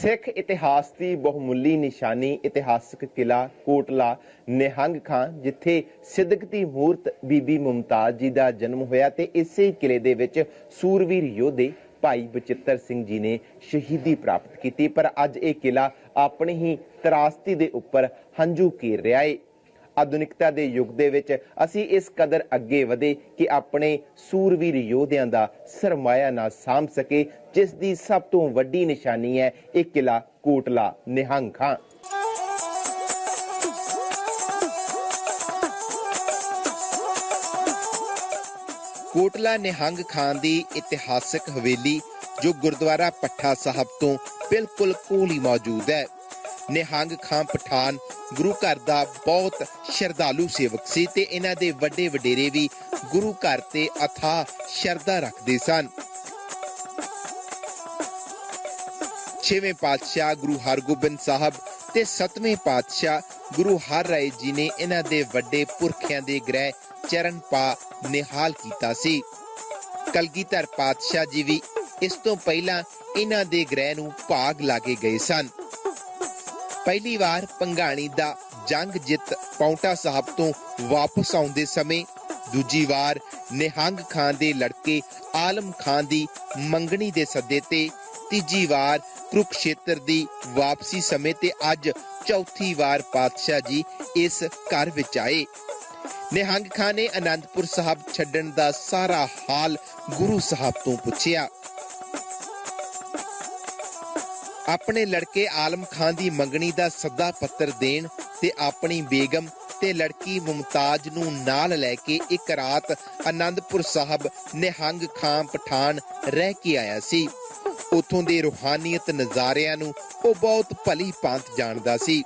ਸਿੱਖ ਇਤਿਹਾਸ ਦੀ ਬਹੁਮੁੱਲੀ ਨਿਸ਼ਾਨੀ, ਇਤਿਹਾਸਕ ਕਿਲਾ, ਕੋਟਲਾ, ਨਿਹੰਗ ਖਾਂ, ਜਿੱਥੇ ਸਿੱਦਕ ਦੀ ਮੂਰਤ ਬੀਬੀ ਮੁਮਤਾਜ਼ ਜੀ ਦਾ ਜਨਮ ਹੋਇਆ ਤੇ ਇਸੇ ਕਿਲੇ ਦੇ ਵਿੱਚ ਸੂਰਵੀਰ ਯੋਧੇ ਭਾਈ ਬਚਿੱਤਰ ਸਿੰਘ ਜੀ ਨੇ ਸ਼ਹੀਦੀ ਪ੍ਰਾਪਤ ਕੀਤੀ। ਪਰ ਅੱਜ ਇਹ ਕਿਲਾ ਆਪਣੀ ਹੀ ਤਰਾਸਤੀ ਦੇ ਉੱਪਰ ਹੰਝੂ ਕੇਰ ਰਿਹਾ ਏ। ਆਧੁਨਿਕਤਾ ਦੇ ਯੁੱਗ ਦੇ ਵਿੱਚ ਅਸੀਂ ਇਸ ਕਦਰ ਅੱਗੇ ਵਧੇ ਕਿ ਆਪਣੇ ਸੂਰਵੀਰ ਯੋਧਿਆਂ ਦਾ ਸਰਮਾਇਆ ਨਾ ਸਾਂਭ ਸਕੇ, ਜਿਸ ਦੀ ਸਭ ਤੋਂ ਵੱਡੀ ਨਿਸ਼ਾਨੀ ਹੈ ਇਹ ਕਿਲਾ ਕੋਟਲਾ ਨਿਹੰਗ ਖਾਂ ਕੋਟਲਾ ਨਿਹੰਗ ਖਾਂ ਦੀ ਇਤਿਹਾਸਕ ਹਵੇਲੀ, ਜੋ ਗੁਰਦੁਆਰਾ ਪੱਠਾ ਸਾਹਿਬ ਤੋਂ ਬਿਲਕੁਲ ਕੋਲ ਹੀ ਮੌਜੂਦ ਹੈ। ਨਿਹੰਗ ਖਾਂ ਪਠਾਨ ਗੁਰੂ ਘਰ ਦਾ ਬਹੁਤ ਸ਼ਰਧਾਲੂ ਸੇਵਕ ਸੀ ਤੇ ਇਹਨਾਂ ਦੇ ਵੱਡੇ ਵਡੇਰੇ ਵੀ ਗੁਰੂ ਘਰ ਤੇ ਅਥਾ ਸ਼ਰਧਾ ਰੱਖਦੇ ਸਨ। ਛੇਵੇਂ ਪਾਤਸ਼ਾਹ ਗੁਰੂ ਹਰਗੋਬਿੰਦ ਸਾਹਿਬ ਤੇ ਸਤਵੇਂ ਪਾਤਸ਼ਾਹ ਗੁਰੂ ਹਰ ਰਾਏ ਜੀ ਨੇ ਇਹਨਾਂ ਦੇ ਵੱਡੇ ਪੁਰਖਿਆਂ ਦੇ ਗ੍ਰਹਿ ਚਰਨ ਪਾ ਨਿਹਾਲ ਕੀਤਾ ਸੀ। ਕਲਗੀਧਰ ਪਾਤਸ਼ਾਹ ਜੀ ਵੀ ਇਸ ਤੋਂ ਪਹਿਲਾਂ ਇਹਨਾਂ ਦੇ ਗ੍ਰਹਿ ਨੂੰ ਭਾਗ ਲਾਗੇ ਗਏ ਸਨ। ਪਹਿਲੀ ਵਾਰ ਪੰਗਾਣੀ ਦਾ ਜੰਗ ਜਿੱਤ ਪੌਂਟਾ ਸਾਹਿਬ ਤੋਂ ਵਾਪਸ ਆਉਂਦੇ ਸਮੇਂ ਦੂਜੀ ਵਾਰ ਨਿਹੰਗ ਖਾਨ ਦੇ ਲੜਕੇ ਆਲਮ ਖਾਨ ਦੀ ਮੰਗਣੀ ਦੇ ਸੱਦੇ ਤੇ ਤੀਜੀ ਵਾਰ ਕੁਰੂਕਸ਼ੇਤਰ ਦੀ ਵਾਪਸੀ ਸਮੇਂ ਤੇ ਅੱਜ ਚੌਥੀ ਵਾਰ ਪਾਤਸ਼ਾਹ ਜੀ ਇਸ ਘਰ ਵਿੱਚ ਆਏ। ਨਿਹੰਗ ਖਾਨ ਨੇ ਅਨੰਦਪੁਰ ਸਾਹਿਬ ਛੱਡਣ ਦਾ ਸਾਰਾ ਹਾਲ ਗੁਰੂ ਸਾਹਿਬ ਤੋਂ ਪੁੱਛਿਆ। ਆਪਣੇ ਲੜਕੇ ਆਲਮ ਖਾਨ ਦੀ ਮੰਗਣੀ ਦਾ ਸੱਦਾ ਪੱਤਰ ਦੇਣ ਤੇ ਆਪਣੀ ਬੇਗਮ ਤੇ ਲੜਕੀ ਮੁਮਤਾਜ ਨੂੰ ਨਾਲ ਲੈ ਕੇ ਇੱਕ ਰਾਤ ਆਨੰਦਪੁਰ ਸਾਹਿਬ ਨਿਹੰਗ ਖਾਨ ਪਠਾਨ ਰਹਿ ਕੇ ਆਇਆ ਸੀ। ਉਥੋਂ ਦੇ ਰੂਹਾਨੀਅਤ ਨਜ਼ਾਰਿਆਂ ਨੂੰ ਉਹ ਬਹੁਤ ਭਲੀ ਭਾਂਤ ਜਾਣਦਾ ਸੀ।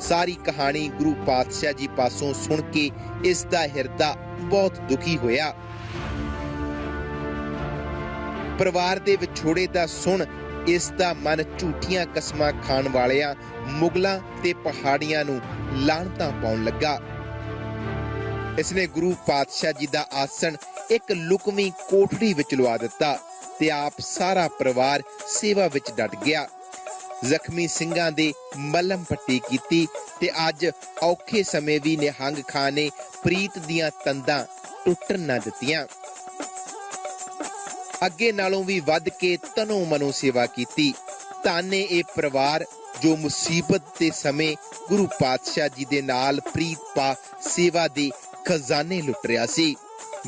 ਸਾਰੀ ਕਹਾਣੀ ਗੁਰੂ ਪਾਤਸ਼ਾਹ ਜੀ ਪਾਸੋਂ ਸੁਣ ਕੇ ਇਸ ਦਾ ਹਿਰਦਾ ਬਹੁਤ ਦੁਖੀ ਹੋਇਆ। ਪਰਿਵਾਰ ਦੇ ਵਿਛੋੜੇ ਦਾ ਸੁਣ ਇਸ ਦਾ ਮਨ ਝੂਠੀਆਂ ਕਸਮਾਂ ਖਾਣ ਵਾਲਿਆਂ, ਮੁਗਲਾਂ ਤੇ ਪਹਾੜੀਆਂ ਨੂੰ ਲਾਹਣਤਾਂ ਪਾਉਣ ਲੱਗਾ। ਇਸਨੇ ਗੁਰੂ ਪਾਤਸ਼ਾਹ ਜੀ ਦਾ ਆਸਣ ਇੱਕ ਲੁਕਵੀਂ ਕੋਠੜੀ ਵਿੱਚ ਲਵਾ ਦਿੱਤਾ ਤੇ ਆਪ ਸਾਰਾ ਪਰਿਵਾਰ ਸੇਵਾ ਵਿੱਚ ਡਟ ਗਿਆ। ਜ਼ਖਮੀ ਸਿੰਘਾਂ ਦੇ ਮਲਮ ਪੱਟੀ ਕੀਤੀ ਤੇ ਅੱਜ ਔਖੇ ਸਮੇਂ ਵੀ ਨਿਹੰਗ ਖਾਨ ਨੇ ਪ੍ਰੀਤ ਦੀਆਂ ਤੰਦਾਂ ਟੁੱਟਣ ਨਾ ਦਿੱਤੀਆਂ। ਅੱਗੇ ਨਾਲੋਂ ਵੀ ਵੱਧ ਕੇ ਤਨੋ ਮਨੋ ਸੇਵਾ ਕੀਤੀ। ਤਾਨੇ ਇਹ ਪਰਿਵਾਰ ਜੋ ਮੁਸੀਬਤ ਦੇ ਸਮੇਂ ਗੁਰੂ ਪਾਤਸ਼ਾਹ ਜੀ ਦੇ ਨਾਲ ਪ੍ਰੀਤ ਪਾ ਸੇਵਾ ਦੇ ਖਜ਼ਾਨੇ ਲੁੱਟ ਰਿਹਾ ਸੀ।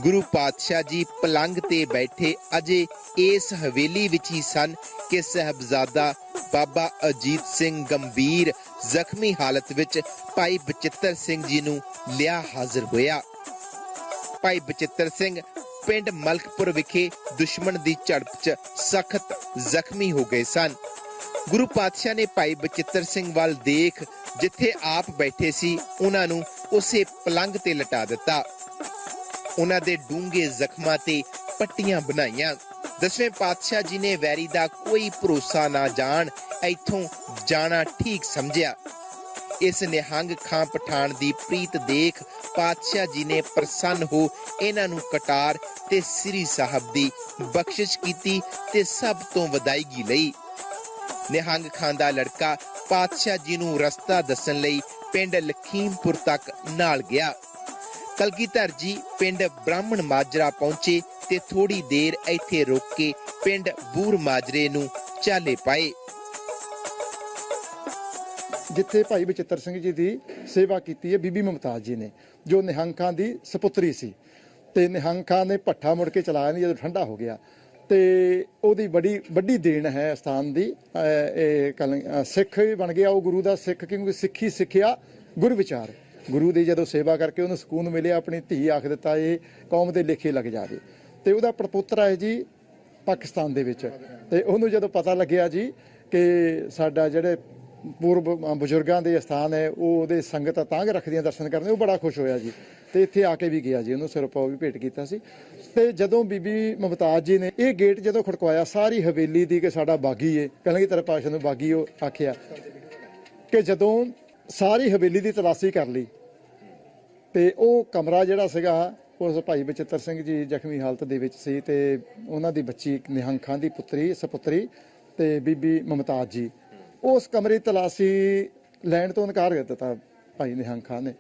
ਗੁਰੂ ਪਾਤਸ਼ਾਹ ਜੀ ਪਲੰਗ ਤੇ ਬੈਠੇ ਅਜੇ ਇਸ ਹਵੇਲੀ ਵਿੱਚ ਹੀ ਸਨ ਕਿ ਸਹਿਬਜ਼ਾਦਾ ਬਾਬਾ ਅਜੀਤ ਸਿੰਘ ਗੰਭੀਰ ਜ਼ਖਮੀ ਹਾਲਤ ਵਿੱਚ ਭਾਈ ਬਚਿੱਤਰ ਸਿੰਘ ਜੀ ਨੂੰ ਲਿਆ ਹਾਜ਼ਰ ਹੋਇਆ। ਭਾਈ ਬਚਿੱਤਰ ਸਿੰਘ ਪਿੰਡ ਮਲਕਪੁਰ ਵਿਖੇ ਦੁਸ਼ਮਣ ਦੀ ਝੜਪ 'ਚ ਸਖਤ ਜ਼ਖਮੀ ਹੋ ਗਏ ਸਨ। ਗੁਰੂ ਪਾਤਸ਼ਾਹ ਨੇ ਭਾਈ ਬਚਿੱਤਰ ਸਿੰਘ ਵੱਲ ਦੇਖ, ਜਿੱਥੇ ਆਪ ਬੈਠੇ ਸੀ, ਉਹਨਾਂ ਨੂੰ ਉਸੇ ਪਲੰਗ ਤੇ ਲਟਾ ਦਿੱਤਾ। ਉਹਨਾਂ ਦੇ ਡੂੰਘੇ ਜ਼ਖਮਾਂ ਤੇ ਪੱਟੀਆਂ ਬਣਾਈਆਂ। ਦਸਵੇਂ ਪਾਤਸ਼ਾਹ ਜੀ ਨੇ ਵੈਰੀ ਦਾ ਕੋਈ ਭਰੋਸਾ ਨਾ ਜਾਣ, ਇੱਥੋਂ ਜਾਣਾ ਠੀਕ ਸਮਝਿਆ। ਇਸ ਨਿਹੰਗ ਖਾਂ ਪਠਾਨ ਦੀ ਪ੍ਰੀਤ ਦੇਖ ਪਾਤਸ਼ਾਹ ਜੀ ਨੇ ਪ੍ਰਸੰਨ ਹੋ ਇਹਨਾਂ ਨੂੰ ਕਟਾਰ ਤੇ ਸ੍ਰੀ ਸਾਹਿਬ ਦੀ ਬਖਸ਼ਿਸ਼ ਕੀਤੀ ਤੇ ਸਭ ਤੋਂ ਵਧਾਈਗੀ ਲਈ। ਨਿਹੰਗ ਖਾਂ ਦਾ ਲੜਕਾ ਪਾਤਸ਼ਾਹ ਜੀ ਨੂੰ ਰਸਤਾ ਦੱਸਣ ਲਈ ਪਿੰਡ ਲਖੀਮਪੁਰ ਤੱਕ ਨਾਲ ਗਿਆ। ਕਲਗੀਧਰ ਜੀ ਪਿੰਡ ਬ੍ਰਾਹਮਣ ਮਾਜਰਾ ਪਹੁੰਚੇ ਤੇ ਥੋੜੀ ਦੇਰ ਇੱਥੇ ਰੁਕ ਕੇ ਪਿੰਡ ਬੂਰ ਮਾਜਰੇ ਨੂੰ ਚਾਲੇ ਪਾਏ। ਜਿੱਥੇ ਭਾਈ ਬਚਿੱਤਰ ਸਿੰਘ ਜੀ ਦੀ ਸੇਵਾ ਕੀਤੀ ਹੈ, ਬੀਬੀ ਮਮਤਾਜ਼ ਜੀ ਨੇ। ਜੋ ਨਿਹੰਗ ਖਾਨ ਦੀ ਸੁਪੁੱਤਰੀ ਸੀ। ਤੇ ਨਿਹੰਗ ਖਾਨ ਨੇ ਭੱਠਾ ਮੁੜ ਕੇ ਚਲਾਇਆ ਨਹੀਂ, ਜਦੋਂ ਠੰਡਾ ਹੋ ਗਿਆ। ਤੇ ਉਹਦੀ ਬੜੀ, ਵੱਡੀ ਦੇਣ ਹੈ ਸਥਾਨ ਦੀ। ਇਹ ਕਲ- ਅਹ ਸਿੱਖ ਵੀ ਬਣ ਗਿਆ। ਉਹ ਗੁਰੂ ਦਾ ਸਿੱਖ, ਕਿਉਂਕਿ ਸਿੱਖੀ ਸਿੱਖਿਆ ਗੁਰ ਵਿਚਾਰ। ਗੁਰੂ ਦੀ ਜਦੋਂ ਸੇਵਾ ਕਰਕੇ ਉਹਨੂੰ ਸਕੂਨ ਮਿਲਿਆ, ਆਪਣੀ ਧੀ ਆਖ ਦਿੱਤਾ, ਇਹ ਕੌਮ ਦੇ ਲੇਖੇ ਲੱਗ ਜਾਵੇ ਤੇ ਉਹਦਾ ਪ੍ਰਪੁੱਤਰ ਹੈ ਜੀ ਪਾਕਿਸਤਾਨ ਦੇ ਵਿੱਚ। ਤੇ ਉਹਨੂੰ ਜਦੋਂ ਪਤਾ ਲੱਗਿਆ ਜੀ ਕਿ ਸਾਡਾ ਜਿਹੜੇ ਪੂਰਬ ਬਜ਼ੁਰਗਾਂ ਦੇ ਸਥਾਨ ਹੈ, ਉਹ ਉਹਦੇ ਸੰਗਤ ਤਾਂਗ ਰੱਖਦੀਆਂ ਦਰਸ਼ਨ ਕਰਨੇ, ਉਹ ਬੜਾ ਖੁਸ਼ ਹੋਇਆ ਜੀ। ਤੇ ਇੱਥੇ ਆ ਕੇ ਵੀ ਗਿਆ ਜੀ, ਉਹਨੂੰ ਸਿਰਪਾਉ ਵੀ ਭੇਟ ਕੀਤਾ ਸੀ। ਤੇ ਜਦੋਂ ਬੀਬੀ ਮਮਤਾਜ਼ ਜੀ ਨੇ ਇਹ ਗੇਟ ਜਦੋਂ ਖੜਕਵਾਇਆ, ਸਾਰੀ ਹਵੇਲੀ ਦੀ ਕਿ ਸਾਡਾ ਬਾਗੀ ਏ ਕਹਿੰਦੇ ਤਰ੍ਹਾਂ ਨੂੰ ਬਾਗੀ ਉਹ ਆਖਿਆ ਕਿ ਜਦੋਂ ਸਾਰੀ ਹਵੇਲੀ ਦੀ ਤਲਾਸ਼ੀ ਕਰ ਲਈ, ਤੇ ਉਹ ਕਮਰਾ ਜਿਹੜਾ ਸੀਗਾ, ਉਸ ਭਾਈ ਬਚਿੱਤਰ ਸਿੰਘ ਜੀ ਜ਼ਖਮੀ ਹਾਲਤ ਦੇ ਵਿੱਚ ਸੀ ਤੇ ਉਹਨਾਂ ਦੀ ਬੱਚੀ ਨਿਹੰਗ ਖਾਂ ਦੀ ਪੁੱਤਰੀ, ਸਪੁੱਤਰੀ ਤੇ ਬੀਬੀ ਮਮਤਾਜ਼ ਜੀ। ਉਸ ਕਮਰੇ ਦੀ ਤਲਾਸ਼ੀ ਲੈਣ ਤੋਂ ਇਨਕਾਰ ਕਰ ਦਿੱਤਾ ਭਾਈ ਨਿਹੰਗ ਖਾਨ ਨੇ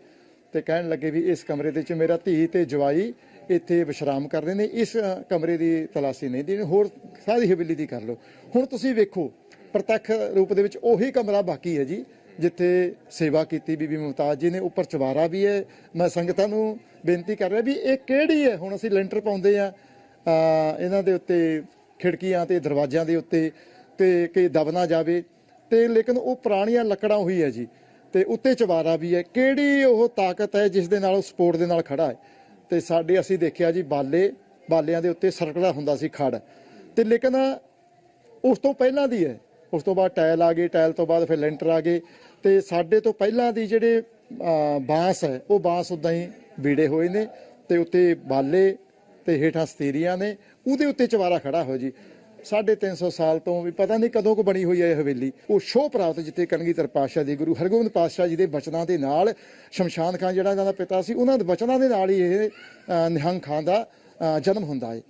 ਤੇ ਕਹਿਣ ਲੱਗੇ ਵੀ ਇਸ ਕਮਰੇ ਦੇ ਵਿੱਚ ਮੇਰਾ ਧੀ ਤੇ ਜਵਾਈ ਇੱਥੇ ਵਿਸ਼ਰਾਮ ਕਰ ਰਹੇ ਨੇ, ਇਸ ਕਮਰੇ ਦੀ ਤਲਾਸ਼ੀ ਨਹੀਂ ਦੇਣੀ, ਹੋਰ ਸਾਰੀ ਹਵੇਲੀ ਦੀ ਕਰ ਲਓ। ਹੁਣ ਤੁਸੀਂ ਵੇਖੋ, ਪ੍ਰਤੱਖ ਰੂਪ ਦੇ ਵਿੱਚ ਉਹੀ ਕਮਰਾ ਬਾਕੀ ਹੈ ਜੀ, ਜਿੱਥੇ ਸੇਵਾ ਕੀਤੀ ਬੀਬੀ ਮੁਮਤਾਜ਼ ਜੀ ਨੇ, ਉੱਪਰ ਚਵਾਰਾ ਵੀ ਹੈ। ਮੈਂ ਸੰਗਤਾਂ ਨੂੰ ਬੇਨਤੀ ਕਰ ਰਿਹਾ ਵੀ ਇਹ ਕਿਹੜੀ ਹੈ? ਹੁਣ ਅਸੀਂ ਲੈਂਟਰ ਪਾਉਂਦੇ ਆ ਇਹਨਾਂ ਦੇ ਉੱਤੇ ਖਿੜਕੀਆਂ ਤੇ ਦਰਵਾਜ਼ਿਆਂ ਦੇ ਉੱਤੇ ਤੇ ਕਿ ਦਬ ਨਾ ਜਾਵੇ ਤੇ ਲੇਕਿਨ ਉਹ ਪੁਰਾਣੀਆਂ ਲੱਕੜਾਂ ਹੋਈ ਹੈ ਜੀ, ਤੇ ਉੱਤੇ ਚਵਾਰਾ ਵੀ ਹੈ। ਕਿਹੜੀ ਉਹ ਤਾਕਤ ਹੈ ਜਿਸ ਦੇ ਨਾਲ ਉਹ ਸਪੋਰਟ ਦੇ ਨਾਲ ਖੜਾ ਹੈ? ਤੇ ਸਾਡੇ ਅਸੀਂ ਦੇਖਿਆ ਜੀ ਬਾਲੇ, ਬਾਲਿਆਂ ਦੇ ਉੱਤੇ ਸਰਕੜਾ ਹੁੰਦਾ ਸੀ ਖੜ। ਤੇ ਲੇਕਿਨ ਉਸ ਤੋਂ ਪਹਿਲਾਂ ਦੀ ਹੈ। ਉਸ ਤੋਂ ਬਾਅਦ ਟਾਇਲ ਆ ਗਏ ਟਾਇਲ ਤੋਂ ਬਾਅਦ ਫਿਰ ਲੈਂਟਰ ਆ ਗਏ। ਤੇ ਸਾਡੇ ਤੋਂ ਪਹਿਲਾਂ ਦੀ ਜਿਹੜੇ ਬਾਂਸ ਹੈ, ਉਹ ਬਾਂਸ ਉਦਾਂ ਹੀ ਵੀੜੇ ਹੋਏ ਨੇ ਤੇ ਉੱਤੇ ਬਾਲੇ ਤੇ ਹੇਠਾਂ ਸਤੀਰੀਆਂ ਨੇ, ਉਹਦੇ ਉੱਤੇ ਚਵਾਰਾ ਖੜਾ ਹੋਇਆ ਜੀ। 350 ਸਾਲ ਤੋਂ ਵੀ ਪਤਾ ਨਹੀਂ ਕਦੋਂ ਕੋ ਬਣੀ ਹੋਈ ਹੈ ਇਹ ਹਵੇਲੀ। ਉਹ ਸ਼ੋਅ ਪ੍ਰਾਪਤ ਜਿੱਥੇ ਕਣਗੀਧਰ ਪਾਤਸ਼ਾਹ ਦੀ ਗੁਰੂ ਹਰਗੋਬਿੰਦ ਪਾਤਸ਼ਾਹ ਜੀ ਦੇ ਬਚਨਾਂ ਦੇ ਨਾਲ ਸ਼ਮਸ਼ਾਨ ਖਾਨ ਜਿਹੜਾ ਇਹਨਾਂ ਦਾ ਪਿਤਾ ਸੀ ਉਹਨਾਂ ਦੇ ਬਚਨਾਂ ਦੇ ਨਾਲ ਹੀ ਇਹ ਨਿਹੰਗ ਖਾਨ ਦਾ ਜਨਮ ਹੁੰਦਾ ਹੈ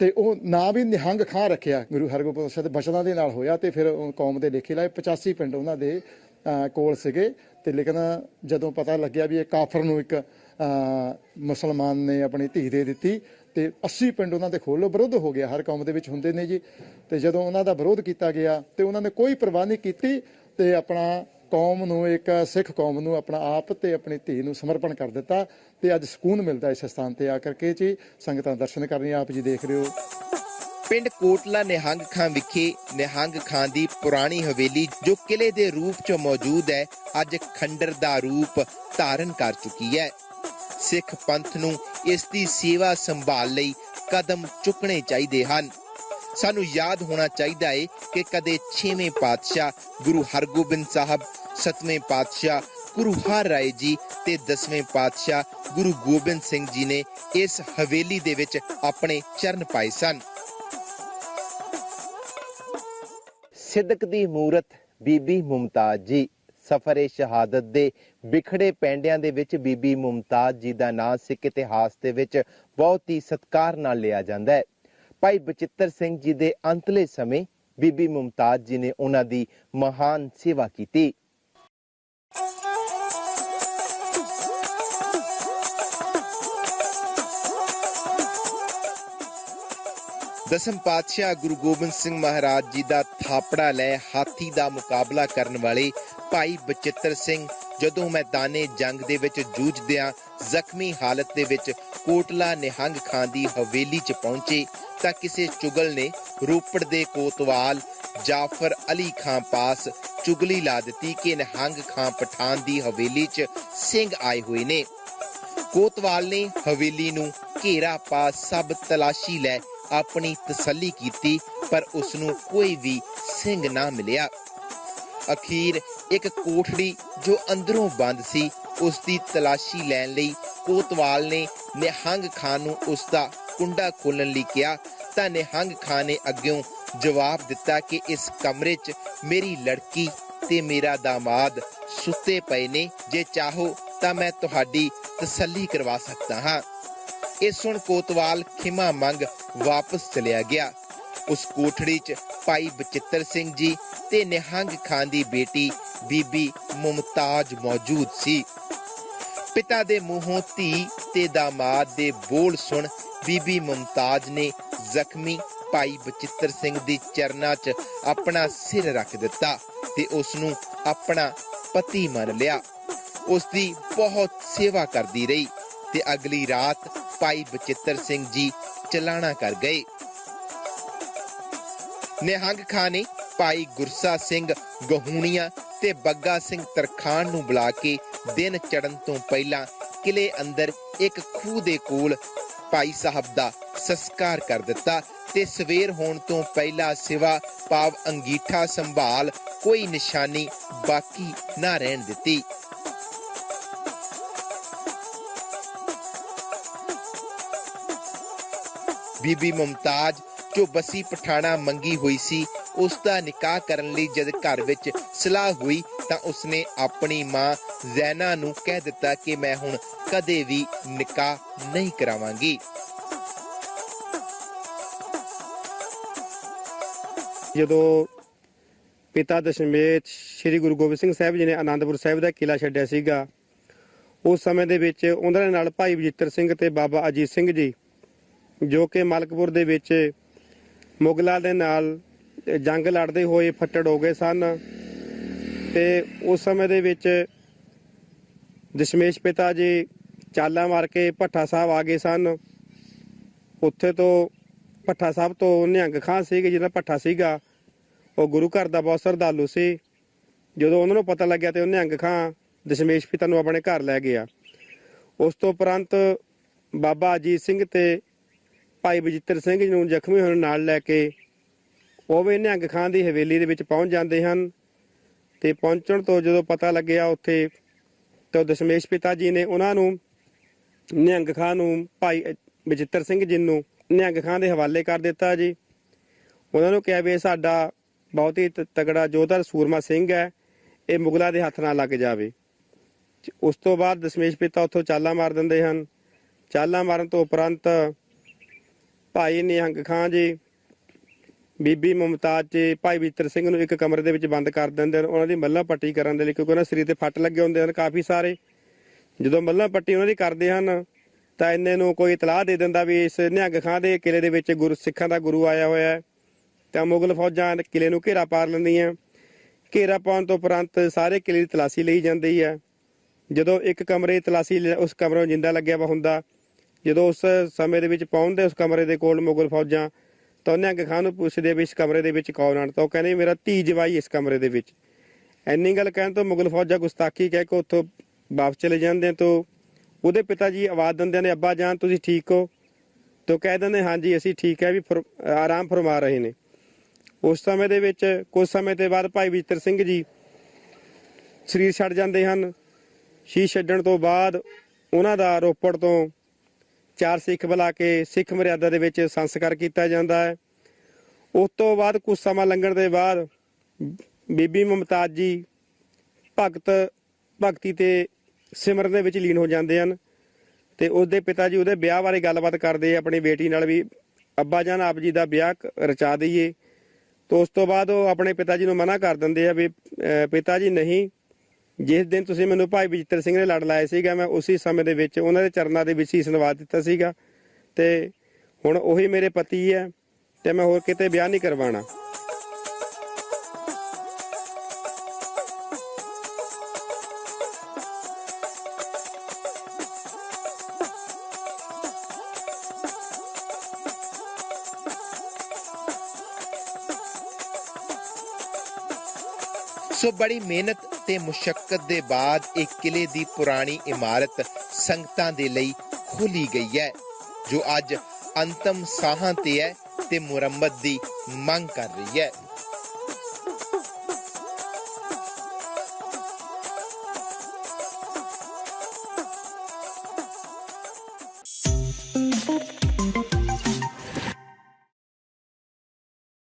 ਤੇ ਉਹ ਨਾਂ ਵੀ ਨਿਹੰਗ ਖਾਂ ਰੱਖਿਆ ਗੁਰੂ ਹਰਗੋਬਿੰਦ ਪਾਤਸ਼ਾਹ ਦੇ ਬਚਨਾਂ ਦੇ ਨਾਲ ਹੋਇਆ ਤੇ ਫਿਰ ਕੌਮ ਦੇ ਲੇਖੇ ਲਾਏ। 85 ਪਿੰਡ ਉਹਨਾਂ ਦੇ ਅਹ, ਕੋਲ ਸੀਗੇ ਤੇ ਲੇਕਿਨ ਜਦੋਂ ਪਤਾ ਲੱਗਿਆ ਵੀ ਇਹ ਕਾਫਰ ਨੂੰ ਇੱਕ ਅਹ, ਮੁਸਲਮਾਨ ਨੇ ਆਪਣੀ ਧੀ ਦੇ ਦਿੱਤੀ ਤੇ 80 ਪਿੰਡ ਉਹਨਾਂ ਦੇ ਖੋਲੋ ਵਿਰੋਧ ਹੋ ਗਿਆ, ਹਰ ਕੌਮ ਦੇ ਵਿੱਚ ਹੁੰਦੇ ਨੇ ਜੀ। ਤੇ ਜਦੋਂ ਉਹਨਾਂ ਦਾ ਵਿਰੋਧ ਕੀਤਾ ਗਿਆ ਤੇ ਉਹਨਾਂ ਨੇ ਕੋਈ ਪਰਵਾਹ ਨਹੀਂ ਕੀਤੀ ਤੇ ਆਪਣਾ ਕੌਮ ਨੂੰ, ਇੱਕ ਸਿੱਖ ਕੌਮ ਨੂੰ ਆਪਣਾ ਆਪ ਤੇ ਆਪਣੀ ਧੀ ਨੂੰ ਸਮਰਪਣ ਕਰ ਦਿੱਤਾ ਤੇ ਅੱਜ ਸਕੂਨ ਮਿਲਦਾ ਇਸ ਸਥਾਨ ਤੇ ਆ ਕਰਕੇ ਜੀ। ਸੰਗਤਾਂ ਦਰਸ਼ਨ ਕਰ ਆਪ ਜੀ ਦੇਖ ਰਹੇ ਹੋ। ਪਿੰਡ ਕੋਟਲਾ ਨਿਹੰਗ ਖਾਂ ਵਿਖੇ ਨਿਹੰਗ ਖਾਂ ਦੀ ਪੁਰਾਣੀ ਹਵੇਲੀ ਜੋ ਕਿਲੇ ਦੇ ਰੂਪ 'ਚ ਮੌਜੂਦ ਹੈ, ਅੱਜ ਖੰਡਰ ਦਾ ਰੂਪ ਧਾਰਨ ਕਰ ਚੁੱਕੀ ਹੈ। ਸਿੱਖ ਪੰਥ ਨੂੰ ਇਸ ਦੀ ਸੇਵਾ ਸੰਭਾਲ ਲਈ ਕਦਮ ਚੁੱਕਣੇ ਚਾਹੀਦੇ ਹਨ। ਸਾਨੂੰ ਯਾਦ ਹੋਣਾ ਚਾਹੀਦਾ ਹੈ ਕਿ ਕਦੇ 6ਵੇਂ ਪਾਤਸ਼ਾਹ ਗੁਰੂ ਹਰਗੋਬਿੰਦ ਸਾਹਿਬ 7ਵੇਂ ਪਾਤਸ਼ਾਹ ਗੁਰੂ ਹਰ ਰਾਏ ਜੀ ਤੇ 10ਵੇਂ ਪਾਤਸ਼ਾਹ ਗੁਰੂ ਗੋਬਿੰਦ ਸਿੰਘ ਜੀ ਨੇ ਇਸ ਹਵੇਲੀ ਦੇ ਵਿੱਚ ਆਪਣੇ ਚਰਨ ਪਾਏ ਸਨ। ਸਿੱਦਕ ਦੀ ਮੂਰਤ ਬੀਬੀ ਮੁਮਤਾਜ਼ ਜੀ ਸਫਰੇ ਸ਼ਹਾਦਤ ਦੇ ਵਿਖੜੇ ਪੈਂਡਿਆਂ ਦੇ ਵਿੱਚ ਬੀਬੀ ਮੁਮਤਾਜ਼ ਜੀ ਦਾ ਨਾਂ ਸਿੱਖ ਇਤਿਹਾਸ ਦੇ ਵਿੱਚ ਬਹੁਤ ਹੀ ਸਤਿਕਾਰ ਨਾਲ ਲਿਆ ਜਾਂਦਾ ਹੈ। ਭਾਈ ਬਚਿੱਤਰ ਸਿੰਘ ਜੀ ਦੇ ਅੰਤਲੇ ਸਮੇਂ ਬੀਬੀ ਮੁਮਤਾਜ਼ ਜੀ ਨੇ ਉਹਨਾਂ ਦੀ ਮਹਾਨ ਸੇਵਾ ਕੀਤੀ। ਦਸਮ ਪਾਤਸ਼ਾਹ ਗੁਰੂ ਗੋਬਿੰਦ ਸਿੰਘ ਮਹਾਰਾਜ ਜੀ ਦਾ ਥਾਪੜਾ ਲੈ ਹਾਥੀ ਦਾ ਮੁਕਾਬਲਾ ਕਰਨ ਵਾਲੇ ਭਾਈ ਬਚਿੱਤਰ ਸਿੰਘ, ਜਦੋਂ ਮੈਦਾਨੇ ਜੰਗ ਦੇ ਵਿੱਚ ਜੂਝਦਿਆਂ ਜ਼ਖਮੀ ਹਾਲਤ ਦੇ ਵਿੱਚ ਕੋਟਲਾ ਨਿਹੰਗ ਖਾਂ ਦੀ ਹਵੇਲੀ 'ਚ ਪਹੁੰਚੇ, ਤਾਂ ਕਿਸੇ ਚੁਗਲ ਨੇ ਰੋਪੜ ਦੇ ਕੋਤਵਾਲ ਜਾਫਰ ਅਲੀ ਖਾਂ ਪਾਸ ਚੁਗਲੀ ਲਾ ਦਿੱਤੀ ਕਿ ਨਿਹੰਗ ਖਾਂ ਪਠਾਨ ਦੀ ਹਵੇਲੀ 'ਚ ਸਿੰਘ ਆਏ ਹੋਏ ਨੇ। ਕੋਤਵਾਲ ਨੇ ਹਵੇਲੀ ਨੂੰ ਘੇਰਾ ਪਾ ਸਭ ਤਲਾਸ਼ੀ ਲੈ ਆਪਣੀ ਤਸੱਲੀ ਕੀਤੀ, ਪਰ ਉਸ ਨੂੰ ਕੋਈ ਵੀ ਸਿੰਘ ਨਾ ਮਿਲਿਆ। ਅਖੀਰ ਇੱਕ ਕੋਠੜੀ ਜੋ ਅੰਦਰੋਂ ਬੰਦ ਸੀ ਉਸ ਦੀ ਤਲਾਸ਼ੀ ਲੈਣ ਲਈ ਕੋਤਵਾਲ ਨੇ ਨਿਹੰਗ ਖਾਨ ਨੂੰ ਉਸ ਦਾ ਕੁੰਡਾ ਖੋਲਣ ਲਈ ਕਿਹਾ। ਤਾਂ ਨਿਹੰਗ ਖਾਨ ਨੇ ਅੱਗਿਓਂ ਜਵਾਬ ਦਿੱਤਾ ਕਿ ਇਸ ਕਮਰੇ 'ਚ ਮੇਰੀ ਲੜਕੀ ਤੇ ਮੇਰਾ ਦਾਮਾਦ ਸੁੱਤੇ ਪਏ ਨੇ। ਜੇ ਚਾਹੋ ਤਾਂ ਮੈਂ ਤੁਹਾਡੀ ਤਸੱਲੀ ਕਰਵਾ ਸਕਦਾ ਹਾਂ। ਇਹ ਸੁਣ ਕੋਤਵਾਲ ਖਿਮਾ ਮੰਗ ਵਾਪਸ ਚਲਿਆ ਗਿਆ। ਉਸ ਕੋਠੜੀ 'ਚ ਭਾਈ ਬਚਿੱਤਰ ਸਿੰਘ ਜੀ ਤੇ ਨਿਹੰਗ ਖਾਨ ਦੀ ਬੇਟੀ ਬੀਬੀ ਮੁਮਤਾਜ਼ ਮੌਜੂਦ ਸੀ। ਪਿਤਾ ਦੇ ਮੂੰਹੋਂ ਧੀ ਤੇ ਦਾਮਾਦ ਦੇ ਬੋਲ ਸੁਣ ਬੀਬੀ ਮੁਮਤਾਜ਼ ਨੇ ਜ਼ਖਮੀ ਭਾਈ ਬਚਿੱਤਰ ਸਿੰਘ ਦੀ ਚਰਨਾਂ 'ਚ ਆਪਣਾ ਸਿਰ ਰੱਖ ਦਿੱਤਾ ਤੇ ਉਸ ਨੂੰ ਆਪਣਾ ਪਤੀ ਮੰਨ ਲਿਆ। ਉਸ ਦੀ ਬਹੁਤ ਸੇਵਾ ਕਰਦੀ ਰਹੀ ਤੇ ਅਗਲੀ ਰਾਤ ਭਾਈ ਬਚਿੱਤਰ ਸਿੰਘ ਜੀ ਚਲਾਣਾ ਕਰ ਗਏ। ਨਿਹੰਗ ਖਾਂ ਨੇ ਭਾਈ ਗੁਰਸਾ ਸਿੰਘ ਗਹੂਣੀਆਂ ਤੇ ਬੱਗਾ ਸਿੰਘ ਤਰਖਾਨ ਨੂੰ ਬੁਲਾ ਕੇ ਦਿਨ ਚੜਨ ਤੋਂ ਪਹਿਲਾਂ ਕਿਲੇ ਅੰਦਰ ਇੱਕ ਖੂਹ ਦੇ ਕੋਲ ਭਾਈ ਸਾਹਿਬ ਦਾ ਸੰਸਕਾਰ ਕਰ ਦਿੱਤਾ ਤੇ ਸਵੇਰ ਹੋਣ ਤੋਂ ਪਹਿਲਾਂ ਸਿਵਾ ਪਾਵ ਅੰਗੀਠਾ ਸੰਭਾਲ ਕੋਈ ਨਿਸ਼ਾਨੀ ਬਾਕੀ ਨਾ ਰਹਿਣ ਦਿੱਤੀ। ਬੀਬੀ ਮੁਮਤਾਜ਼ ਜੋ ਬਸੀ ਪਠਾਣਾ ਮੰਗੀ ਹੋਈ ਸੀ, ਉਸ ਦਾ ਨਿਕਾਹ ਕਰਨ ਲਈ ਜਦ ਘਰ ਵਿੱਚ ਸਲਾਹ ਹੋਈ ਤਾਂ ਉਸਨੇ ਆਪਣੀ ਮਾਂ ਜ਼ੈਨਾ ਨੂੰ ਕਹਿ ਦਿੱਤਾ ਕਿ ਮੈਂ ਹੁਣ ਕਦੇ ਵੀ ਨਿਕਾਹ ਨਹੀਂ ਕਰਾਵਾਂਗੀ। ਜਦੋਂ ਪਿਤਾ ਦਸ਼ਮੇਸ਼ ਸ੍ਰੀ ਗੁਰੂ ਗੋਬਿੰਦ ਸਿੰਘ ਸਾਹਿਬ ਜੀ ਨੇ ਆਨੰਦਪੁਰ ਸਾਹਿਬ ਦਾ ਕਿਲਾ ਛੱਡਿਆ ਸੀਗਾ, ਉਸ ਸਮੇਂ ਦੇ ਵਿੱਚ ਉਹਨਾਂ ਦੇ ਨਾਲ ਭਾਈ ਬਜਿੱਤਰ ਸਿੰਘ ਤੇ ਬਾਬਾ ਅਜੀਤ ਸਿੰਘ ਜੀ, ਜੋ ਕਿ ਮਲਕਪੁਰ ਦੇ ਵਿੱਚ ਮੁਗਲਾਂ ਦੇ ਨਾਲ ਜੰਗ ਲੜਦੇ ਹੋਏ ਫੱਟੜ ਹੋ ਗਏ ਸਨ ਤੇ ਉਸ ਸਮੇਂ ਦੇ ਵਿੱਚ ਦਸ਼ਮੇਸ਼ ਪਿਤਾ ਜੀ ਚਾਲਾ ਮਾਰ ਕੇ ਭੱਠਾ ਸਾਹਿਬ ਆ ਗਏ ਸਨ। ਉੱਥੇ ਤੋਂ ਭੱਠਾ ਸਾਹਿਬ ਤੋਂ ਨਿਹੰਗ ਖਾਂ ਸੀਗੇ, ਜਿਹਦਾ ਭੱਠਾ ਸੀਗਾ, ਉਹ ਗੁਰੂ ਘਰ ਦਾ ਬਹੁਤ ਸਰਦਾਲੂ ਸੀ। ਜਦੋਂ ਉਹਨਾਂ ਨੂੰ ਪਤਾ ਲੱਗਿਆ ਤੇ ਉਹ ਨਿਹੰਗ ਖਾਂ ਦਸ਼ਮੇਸ਼ ਪਿਤਾ ਨੂੰ ਆਪਣੇ ਘਰ ਲੈ ਗਿਆ। ਉਸ ਤੋਂ ਉਪਰੰਤ ਬਾਬਾ ਅਜੀਤ ਸਿੰਘ ਤੇ ਭਾਈ ਬਜਿੱਤਰ ਸਿੰਘ ਜੀ ਨੂੰ ਜ਼ਖਮੀ ਹੋਣ ਨਾਲ ਲੈ ਕੇ ਉਹ ਵੀ ਨਿਹੰਗ ਖਾਂ ਦੀ ਹਵੇਲੀ ਦੇ ਵਿੱਚ ਪਹੁੰਚ ਜਾਂਦੇ ਹਨ ਤੇ ਪਹੁੰਚਣ ਤੋਂ ਜਦੋਂ ਪਤਾ ਲੱਗਿਆ ਉੱਥੇ ਤਾਂ ਦਸ਼ਮੇਸ਼ ਪਿਤਾ ਜੀ ਨੇ ਉਹਨਾਂ ਨੂੰ ਨਿਹੰਗ ਖਾਂ ਨੂੰ ਭਾਈ ਬਜਿੱਤਰ ਸਿੰਘ ਜੀ ਨੂੰ ਨਿਹੰਗ ਖਾਂ ਦੇ ਹਵਾਲੇ ਕਰ ਦਿੱਤਾ ਜੀ। ਉਹਨਾਂ ਨੂੰ ਕਿਹਾ ਵੀ ਸਾਡਾ ਬਹੁਤ ਹੀ ਤ- ਤਗੜਾ ਜੋਧਰ ਸੂਰਮਾ ਸਿੰਘ ਹੈ, ਇਹ ਮੁਗਲਾਂ ਦੇ ਹੱਥ ਨਾਲ ਲੱਗ ਜਾਵੇ। ਉਸ ਤੋਂ ਬਾਅਦ ਦਸ਼ਮੇਸ਼ ਪਿਤਾ ਉੱਥੋਂ ਚਾਲਾਂ ਮਾਰ ਦਿੰਦੇ ਹਨ। ਚਾਲਾਂ ਮਾਰਨ ਤੋਂ ਉਪਰੰਤ ਭਾਈ ਨਿਹੰਗ ਖਾਂ ਜੀ, ਬੀਬੀ ਮੁਮਤਾਜ ਜੀ, ਭਾਈ ਬੀਤਰ ਸਿੰਘ ਨੂੰ ਇੱਕ ਕਮਰੇ ਦੇ ਵਿੱਚ ਬੰਦ ਕਰ ਦਿੰਦੇ ਹਨ। ਉਹਨਾਂ ਦੀ ਮੱਲਾਂ ਪੱਟੀ ਕਰਨ ਦੇ ਲਈ ਕਿਉਂਕਿ ਉਹਨਾਂ ਸਰੀਰ ਤੇ ਫੱਟ ਲੱਗੇ ਹੁੰਦੇ ਹਨ ਕਾਫੀ ਸਾਰੇ। ਜਦੋਂ ਮੱਲਾਂ ਪੱਟੀ ਉਹਨਾਂ ਦੀ ਕਰਦੇ ਹਨ, ਤਾਂ ਇੰਨੇ ਨੂੰ ਕੋਈ ਇਤਲਾਹ ਦੇ ਦਿੰਦਾ ਵੀ ਇਸ ਨਿਹੰਗ ਖਾਂ ਦੇ ਕਿਲੇ ਦੇ ਵਿੱਚ ਗੁਰੂ ਸਿੱਖਾਂ ਦਾ ਗੁਰੂ ਆਇਆ ਹੋਇਆ ਹੈ। ਤਾਂ ਮੁਗਲ ਫੌਜਾਂ ਕਿਲੇ ਨੂੰ ਘੇਰਾ ਪਾ ਲੈਂਦੀਆਂ ਘੇਰਾ ਪਾਉਣ ਤੋਂ ਉਪਰੰਤ ਸਾਰੇ ਕਿਲੇ ਦੀ ਤਲਾਸ਼ੀ ਲਈ ਜਾਂਦੀ ਹੈ। ਜਦੋਂ ਇੱਕ ਕਮਰੇ ਦੀ ਤਲਾਸ਼ੀ ਲ- ਉਸ ਕਮਰੇ ਨੂੰ ਜਿੰਦਾ ਲੱਗਿਆ ਵਾ ਹੁੰਦਾ ਜਦੋਂ ਉਸ ਸਮੇਂ ਦੇ ਵਿੱਚ ਪਹੁੰਚਦੇ ਉਸ ਕਮਰੇ ਦੇ ਕੋਲ ਮੁਗਲ ਫੌਜਾਂ, ਤਾਂ ਨਿਹੰਗ ਖਾਂ ਨੂੰ ਪੁੱਛਦੇ ਵੀ ਇਸ ਕਮਰੇ ਦੇ ਵਿੱਚ ਕੌਣ ਆਣ, ਤਾਂ ਉਹ ਕਹਿੰਦੇ ਮੇਰਾ ਧੀ ਜਵਾਈ ਇਸ ਕਮਰੇ ਦੇ ਵਿੱਚ। ਐਨੀ ਗੱਲ ਕਹਿਣ ਤੋਂ ਮੁਗਲ ਫੌਜਾਂ ਗੁਸਤਾਖੀ ਕਹਿ ਕੇ ਉੱਥੋਂ ਵਾਪਸ ਚਲੇ ਜਾਂਦੇ ਤੋਂ ਉਹਦੇ ਪਿਤਾ ਜੀ ਆਵਾਜ਼ ਦਿੰਦੇ ਨੇ, ਅੱਬਾ ਜਾਨ, ਤੁਸੀਂ ਠੀਕ ਹੋ? ਤਾਂ ਕਹਿ ਦਿੰਦੇ, ਹਾਂਜੀ, ਅਸੀਂ ਠੀਕ ਹੈ, ਵੀ ਫਰ- ਆਰਾਮ ਫਰਮਾ ਰਹੇ ਨੇ। ਉਸ ਸਮੇਂ ਦੇ ਵਿੱਚ ਕੁਝ ਸਮੇਂ ਦੇ ਬਾਅਦ ਭਾਈ ਵਿਜਿਤਰ ਸਿੰਘ ਜੀ ਸਰੀਰ ਛੱਡ ਜਾਂਦੇ ਹਨ। ਸ਼ੀਸ਼ ਛੱਡਣ ਤੋਂ ਬਾਅਦ ਉਹਨਾਂ ਦਾ ਰੋਪੜ ਤੋਂ ਚਾਰ ਸਿੱਖ ਬੁਲਾ ਕੇ ਸਿੱਖ ਮਰਿਆਦਾ ਦੇ ਵਿੱਚ ਸੰਸਕਾਰ ਕੀਤਾ ਜਾਂਦਾ ਹੈ। ਉਸ ਤੋਂ ਬਾਅਦ ਕੁਝ ਸਮਾਂ ਲੰਘਣ ਦੇ ਬਾਅਦ ਬੀਬੀ ਮੁਮਤਾਜ ਜੀ ਭਗਤ, ਭਗਤੀ ਤੇ ਸਿਮਰਨ ਦੇ ਵਿੱਚ ਲੀਨ ਹੋ ਜਾਂਦੇ ਹਨ ਤੇ ਉਸਦੇ ਪਿਤਾ ਜੀ ਉਹਦੇ ਵਿਆਹ ਬਾਰੇ ਗੱਲਬਾਤ ਕਰਦੇ ਆ। ਆਪਣੀ ਬੇਟੀ ਨਾਲ ਵੀ ਅੱਬਾ ਜਾਨ ਆਪ ਜੀ ਦਾ ਵਿਆਹ ਰਚਾ ਦਈਏ। ਤੋਂ ਉਸ ਤੋਂ ਬਾਅਦ ਉਹ ਆਪਣੇ ਪਿਤਾ ਜੀ ਨੂੰ ਮਨਾ ਕਰ ਦਿੰਦੇ ਆ ਵੀ ਪਿਤਾ ਜੀ ਨਹੀਂ ਜਿਸ ਦਿਨ ਤੁਸੀਂ ਮੈਨੂੰ ਭਾਈ ਬਜਿੱਤਰ ਸਿੰਘ ਨੇ ਲੜ ਲਾਇਆ ਸੀਗਾ, ਮੈਂ ਉਸੇ ਸਮੇਂ ਦੇ ਵਿੱਚ ਉਹਨਾਂ ਦੇ ਚਰਨਾਂ ਦੇ ਵਿੱਚ ਹੀ ਸਨਵਾ ਦਿੱਤਾ ਸੀਗਾ। ਤੇ ਹੁਣ ਉਹੀ ਮੇਰੇ ਪਤੀ ਹੈ ਤੇ ਮੈਂ ਹੋਰ ਕਿਤੇ ਵਿਆਹ ਨਹੀਂ ਕਰਵਾਉਣਾ। ਬੜੀ ਮਿਹਨਤ ਤੇ ਮੁਸ਼ਕਲ ਦੇ ਬਾਅਦ ਇਹ ਕਿਲੇ ਦੀ ਪੁਰਾਣੀ ਇਮਾਰਤ ਸੰਗਤਾਂ ਦੇ ਲਈ ਖੋਲੀ ਗਈ ਹੈ, ਜੋ ਅੱਜ ਅੰਤਮ ਸਾਹਾਂ ਤੇ ਹੈ ਤੇ ਮੁਰੰਮਤ ਦੀ ਮੰਗ ਕਰ ਰਹੀ ਹੈ।